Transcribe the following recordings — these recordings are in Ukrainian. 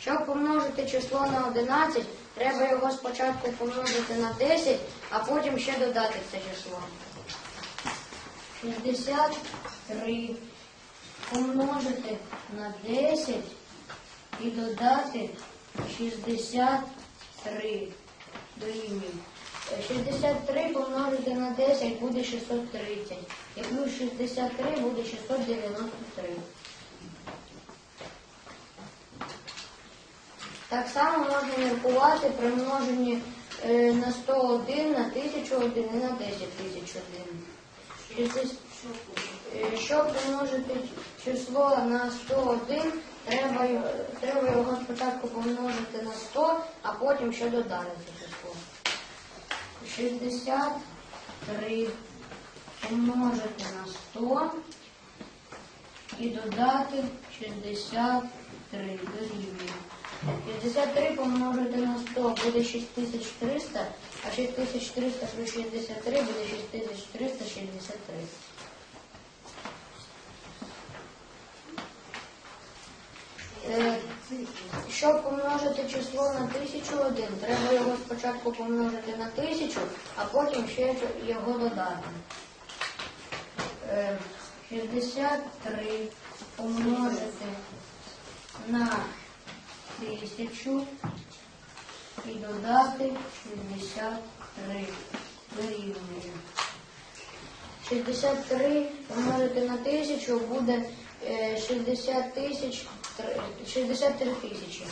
Щоб помножити число на 11, треба його спочатку помножити на 10, а потім ще додати це число. 63 помножити на 10 і додати 63 дорівнює. Е, 63 помножити на 10 буде 630. І плюс 63 буде 693. Так само можна міркувати при множенні е, на 101, на 1001 і на 10 тисяч один. Е, Щоб помножити число на 101, треба, його- треба його спочатку помножити на 100, а потім ще додати це число. 63 помножити на 100 і додати 63 дорівнює. 63 помножити на 100 буде 6300, а 6300 плюс 63 буде 6363. Е, Щоб помножити число на 1001, треба його спочатку помножити на 1000, а потім ще його додати. Е, 63 помножити на 1000 і додати 63 дорівнює. 63 помножити на 1000 буде е, 60 тисяч, 63 тисячі.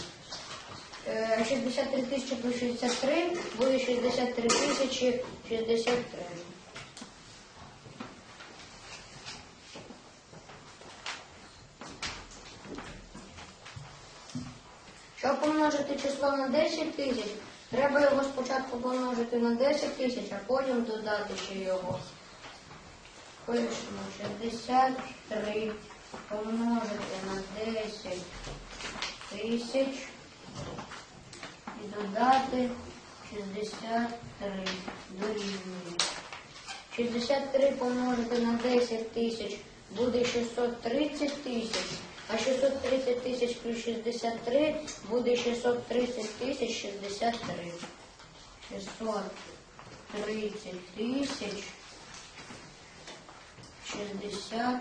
Е, 63 тисячі плюс 63 буде 63 тисячі 63. Щоб помножити число на 10 тисяч, треба його спочатку помножити на 10 тисяч, а потім додати ще його. Пишемо 63 помножити на 10 тисяч і додати 63 дорівнює. 63 помножити на 10 тисяч буде 630 тисяч, а 630 тисяч плюс 63 буде 630 тисяч 63. 630 тисяч 63.